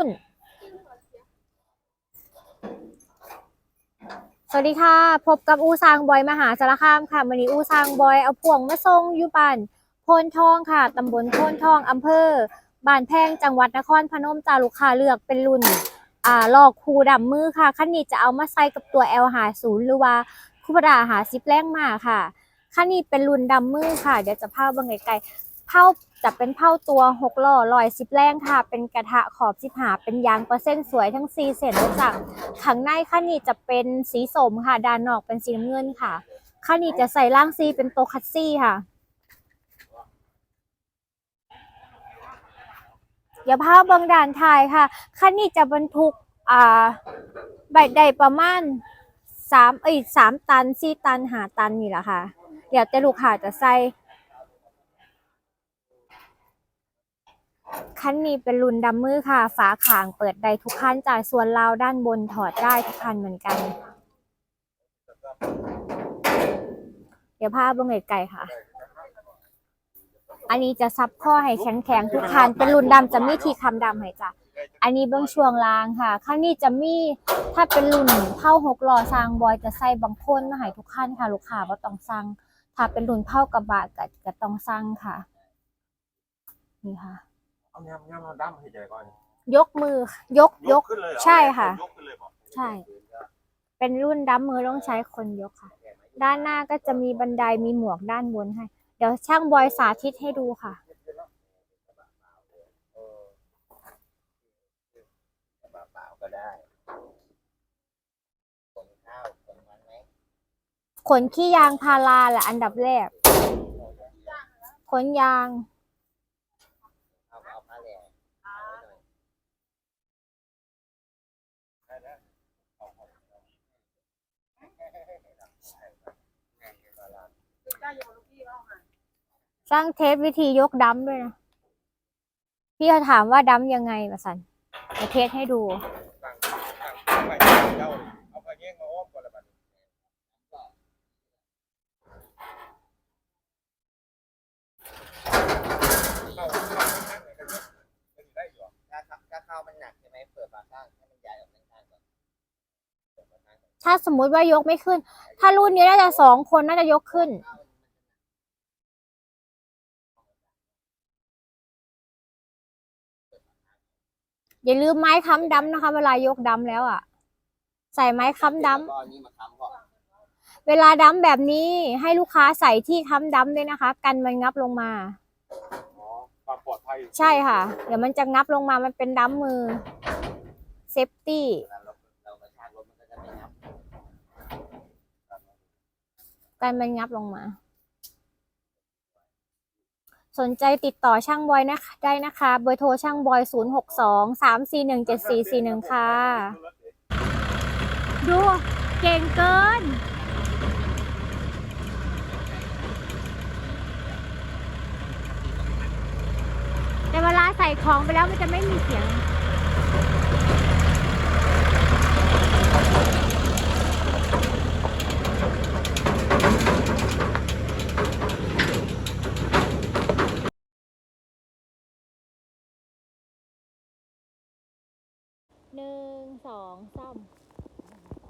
สวัสดีค่ะ พบกับอูซางบอยมหาสารคามค่ะวันนี้อูซางบอยเอาพ่วงมาส่งอยู่บ้านโพนทองค่ะตำบลโพนทองอำเภอบ้านแพงจังหวัดนครพนมจาลูกค้าเลือกเป็นรุ่นอ่าลอกคูดำมือค่ะคันนี้จะเอามาใส่กับตัว L หาศูนย์หรือว่าคูปดาหาซิปแรงมาค่ะคันนี้เป็นรุ่นดำมือค่ะ เดี๋ยวจะเผาเบิ่งไกลๆ เผาจะเป็นเผาตัวหกล้อลอยซิปแรงค่ะ เป็นกระทะขอบสิบหาเป็นยางเปอร์เซ็นต์สวยทั้งซีเซนเลยจ้ะข้างในคันนี้จะเป็นสีส้มค่ะด้านนอกเป็นสีน้ำเงินค่ะคันนี้จะใส่ล่างซีเป็นโตวคัตซี่ค่ะ เดี๋ยวภาพบางด่านถ่ายค่ะคันนี้จะบรรทุกอ่าใบใดประมาณสามเอ้ยสามตันสี่ตันหาตันนี่แหละค่ะ เดี๋ยวแต่ลูกค้าจะใส่ คันนี้เป็นรุ่นดำมือค่ะ ฝาขางเปิดได้ทุกคันจ่ายส่วนราวด้านบนถอดได้ทุกคันเหมือนกัน เดี๋ยวภาพเบางไกลๆค่ะ อันนี้จะซับข้อให้แข็งๆทุกคันเป็นรุ่นดำจะมีทีคำดำให้จ้ะอันนี้เบื้องช่วงล่างค่ะข้างนี้จะมีถ้าเป็นรุ่นเผาหกล้อสร้างบอยจะใส่บางคนมาให้ทุกคันค่ะ ลูกค้าก็ต้องสั่งถ้าเป็นรุ่นเผากระบะก็ก็ต้องสั่งค่ะ นี่ค่ะ เอาย่ำย่ำเอาดั้มให้ใจก่อนยกมือ ยกยก ขึ้นเลยเหรอใช่ค่ะ ยกขึ้นเลยบอกใช่ เป็นรุ่นดับมือต้องใช้คนยกค่ะ ด้านหน้าก็จะมีบันไดมีหมวกด้านบนให้ เดี๋ยวช่างบอยสาธิตให้ดูค่ะ เปล่าๆก็ได้ขนข้าวขนมันไหมขนขี้ยางพาราแหละอันดับแรก ขนยาง เอาเอาผ้าแหล่เอาไว้หน่อยได้แล้วเอาเอาเอาสร้างเทสวิธียกดัมด้วยนะ พี่เขาถามว่าดัมยังไงมาสันเดี๋ยวเทสให้ดู ตั้งตั้งไปเจ้าเอาผ้าแยงมาอ้อมก่อนละบัดนี้เข้าเข้าข้างไหนก็ยกมันได้อยู่ถ้าถ้าข้าวมันหนักใช่ไหมเปิดฝาข้างให้มันใหญ่ออกข้างๆก่อนเปิดฝาข้างก่อน ถ้าสมมุติว่ายกไม่ขึ้น ถ้ารุ่นนี้น่าจะสองคนน่าจะยกขึ้น อย่าลืมไม้ค้ำดัมนะคะ เวลายกดัมแล้วอะ ใส่ไม้ค้ำดัมก็อันนี้มาค้ำก่อนเวลาดัมแบบนี้ให้ลูกค้าใส่ที่ค้ำดัมด้วยนะคะ กันมันงับลงมาอ๋อความปลอดภัยใช่ค่ะ เดี๋ยวมันจะงับลงมามันเป็นดัมมือเซฟตี้ เวลาเราเรากระชากรถมันก็จะไม่งับ กันมันงับลงมา สนใจติดต่อช่างบอยนะคะได้นะคะ เบอร์โทรช่างบอย 0 6 2 3 4 1 7 4 4 1 ค่ะ ดูเก่งเกินแต่เวลาใส่ของไปแล้วมันจะไม่มีเสียง หนึ่งสองซ่อม